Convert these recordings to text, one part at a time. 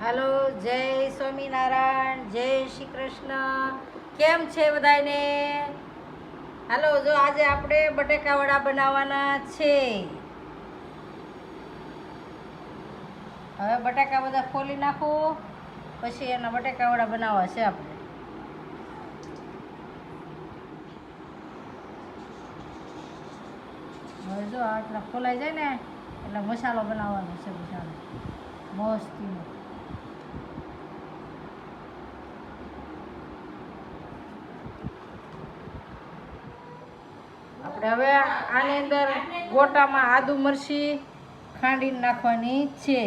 હાલો, જય સ્વામિનારાયણ, જય શ્રી કૃષ્ણ કેમ છે બધાને હાલો, જો આજે આપણે બટેકા વડા બનાવવાના છે. હવે બટાકા બધા ખોલી નાખો, પછી એના બટેકા વડા બનાવવા છે આપણે. હવે જો આટલા ખોલાઈ જાય ને, એટલે મસાલો બનાવવાનો છે મસાલો મસ્તીનો. હવે આની અંદર ગોટામાં આદુ મરચી ખાંડીને નાખવાની છે.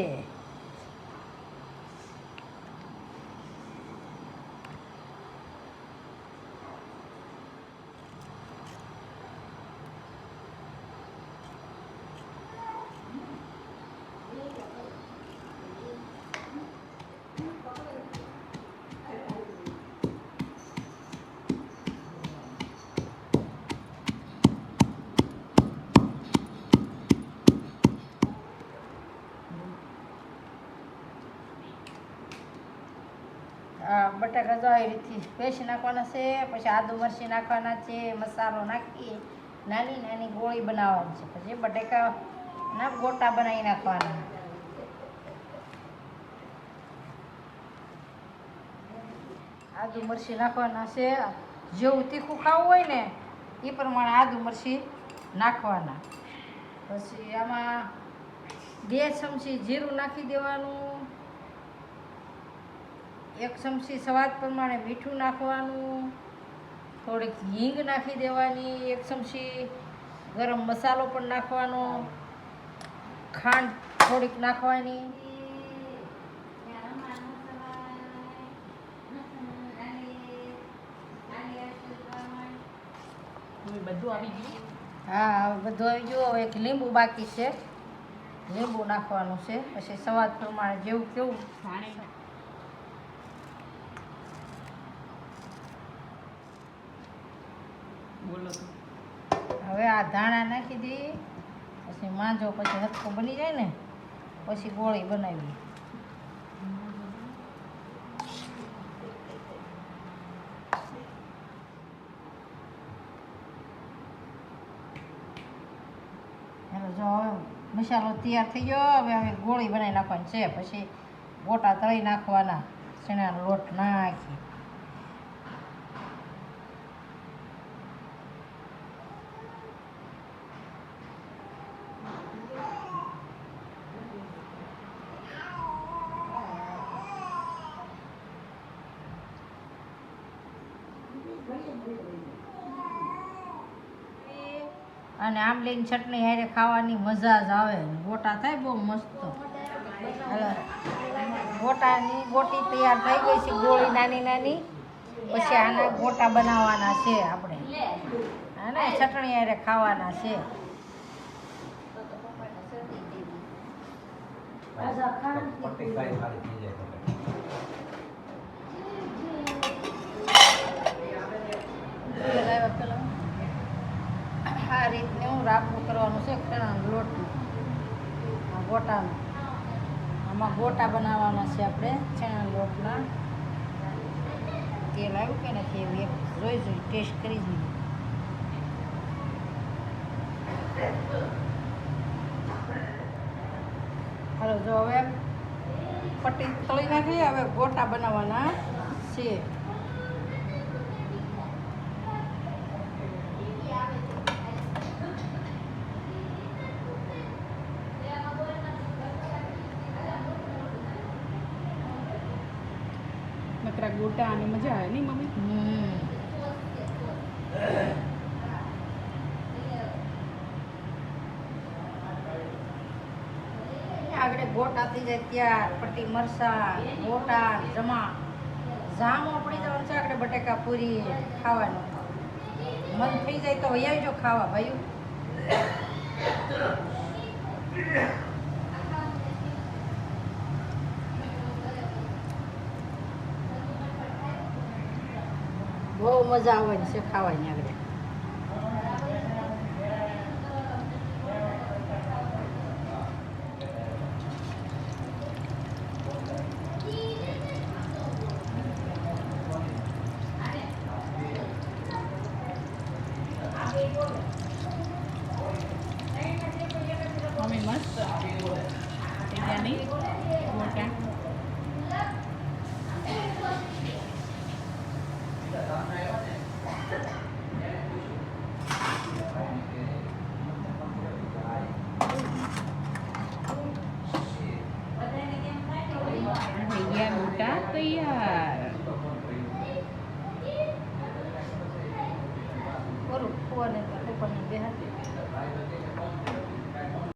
બટાકા જો આવી રીતથી પેસ્ટ નાખવાના છે, પછી આદુ મરચી નાખવાના છે, મસાલો નાખી નાની નાની ગોળી બનાવવાની છે, પછી બટાકાના ગોટા બનાવી નાખવાના. આદુ મરચી નાખવાના છે, જેવું તીખું ખાવું હોય ને, એ પ્રમાણે આદુ મરચી નાખવાના. પછી આમાં બે ચમચી જીરું નાખી દેવાનું એક ચમચી સ્વાદ પ્રમાણે મીઠું નાખવાનું થોડીક હિંગ નાખી દેવાની એક ચમચી ગરમ મસાલો પણ નાખવાનો ખાંડ થોડીક નાખવાની. બધું આવી ગયું? હા બધું આવી ગયું. હવે એક લીંબુ બાકી છે. લીંબુ નાખવાનું છે. પછી સ્વાદ પ્રમાણે જેવું કેવું. હવે આ ધાણા નાખી દઈએ પછી માંજો, પછી હથકો બની જાય ને, પછી ગોળી બનાવી એટલે જો હવે મસાલો તૈયાર થઈ ગયો, હવે હવે ગોળી બનાવી નાખવાની છે, પછી ગોટા તળી નાખવાના, ચણાનો લોટ નાખી અને આમલીની ચટણી હારે ખાવાની મજા જ આવે ગોટા થાય બહુ મસ્ત. ગોટાની ગોટી તૈયાર થઈ ગઈ છે ગોળી નાની નાની. પછી આના ગોટા બનાવવાના છે આપણે. અને ચટણી હારે ખાવાના છે. પટ્ટી ખાઈ સારી થઈ જાય તેલ આવ્યા પહેલા આ હું કરવાનું છે ચણાનો લોટનું. ગોટાનું. આમાં ગોટા બનાવવાના છે આપણે, ચણાના લોટના. તેલ આવ્યું કે નથી એવું એક જોઈ જોઈ, ટેસ્ટ કરી જોઈએ હાલો, જો હવે પટ્ટી તળી નાખી, હવે ગોટા બનાવવાના છે. નકરા ગોટા અને મજા આવે નહીં મમ્મી? આગળ ગોટા થઈ જાય ત્યાર, પટ્ટી મરસા ગોટા, જમા. જામો પડી જવાનું છે આગળ બટેકા પૂરી, ખાવાનું. મન થઈ જાય તો વહી જો ખાવા ભાઈ બહુ મજા આવવાની છે ખાવાની આગળ. મમ્મી મસ્ત. ગયા તૈયાર ફોન ઉપરની બે હાથ.